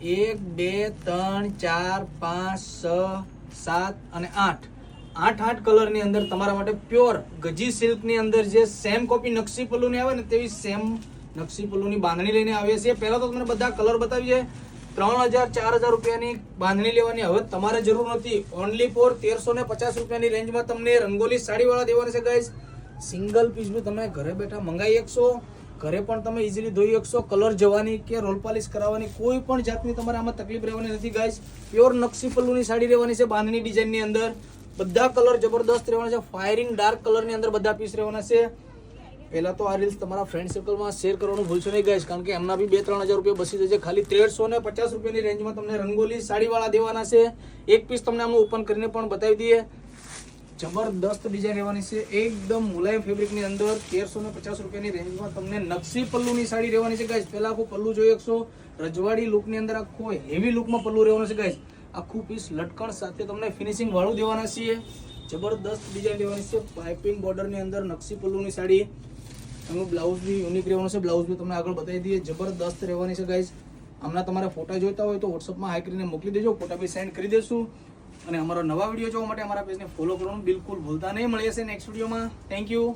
એક, બે, ત્રણ, ચાર, પાંચ, છ, સાત અને આઠ. આઠ આઠ કલરની અંદર તમારા માટે પ્યોર ગજી સિલ્કની અંદર જે સેમ કોપી નકશી પલ્લુની આવે ને તેવી સેમ નકશી પલ્લુની બાંધણી લઈને આવીએ છીએ. પહેલાં તો તમને બધા કલર બતાવીએ. ત્રણ હજાર, ચાર હજાર રૂપિયાની બાંધણી લેવાની હવે તમારે જરૂર નથી. ઓનલી ફોર તેરસો ને પચાસ રૂપિયાની રેન્જમાં તમને રંગોલી સાડીવાળા દેવાની છે ગાઈઝ સિંગલ પીસ બી તમે ઘરે બેઠા મંગાવી શકશો. ઘરે પણ તમે ઇઝીલી ધોઈ શકશો. કલર જવાની કે રોલ પોલિશ કરાવવાની કોઈ પણ જાતની તમારે આમાં તકલીફ રહેવાની નથી ગાઈસ પ્યોર નકશી પલ્લુની સાડી રહેવાની છે બાંધણી ડિઝાઇનની અંદર. બધા કલર જબરદસ્ત રહેવાના છે. ફાયરિંગ ડાર્ક કલરની અંદર બધા પીસ રહેવાના છે. પહેલાં તો આ રીલ્સ તમારા ફ્રેન્ડ સર્કલમાં શેર કરવાનું ભૂલશો નહીં ગાઈશ કારણ કે એમના બી બે ત્રણ હજાર રૂપિયા બસી જશે. ખાલી ત્રેડસો ને પચાસ રૂપિયાની રેન્જમાં તમને રંગોલી સાડીવાળા દેવાના છે. એક પીસ તમને આમાં ઓપન કરીને પણ બતાવી દઈએ. જબરદસ્ત ડિઝાઇન રહેવાની છે. એકદમ મુલાયમ ફેબ્રિકની અંદર તેરસો ને પચાસ રૂપિયાની રેન્જમાં તમને નકશી પલ્લુની સાડી રહેવાની છે ગાઈસ પહેલા આખું પલ્લું જોઈ શકશો. રજવાડી લુકની અંદર આખું હેવી લુકમાં પલ્લુ રહેવાનું છે ગાઈસ આખું પીસ લટકણ સાથે તમને ફિનિશિંગ વાળું દેવાના છીએ. જબરદસ્ત ડિઝાઇન રહેવાની છે. પાઇપિંગ બોર્ડરની અંદર નકશી પલ્લુની સાડી. એનું બ્લાઉઝ બી યુનિક રહેવાનું છે. બ્લાઉઝ બી તમને આગળ બતાવી દઈએ. જબરદસ્ત રહેવાની છે ગાઈસ હમણાં તમારા ફોટા જોઈતા હોય તો વોટ્સઅપમાં હાઈ કરીને મોકલી દેજો. ફોટા બી સેન્ડ કરી દેશું. અને અમારો નવા વીડિયો જોવા માટે અમારા પેજને ફોલો કરવાનું બિલકુલ ભૂલતા નહીં. મળીએ છે નેક્સ્ટ વિડીયોમાં થેન્ક યુ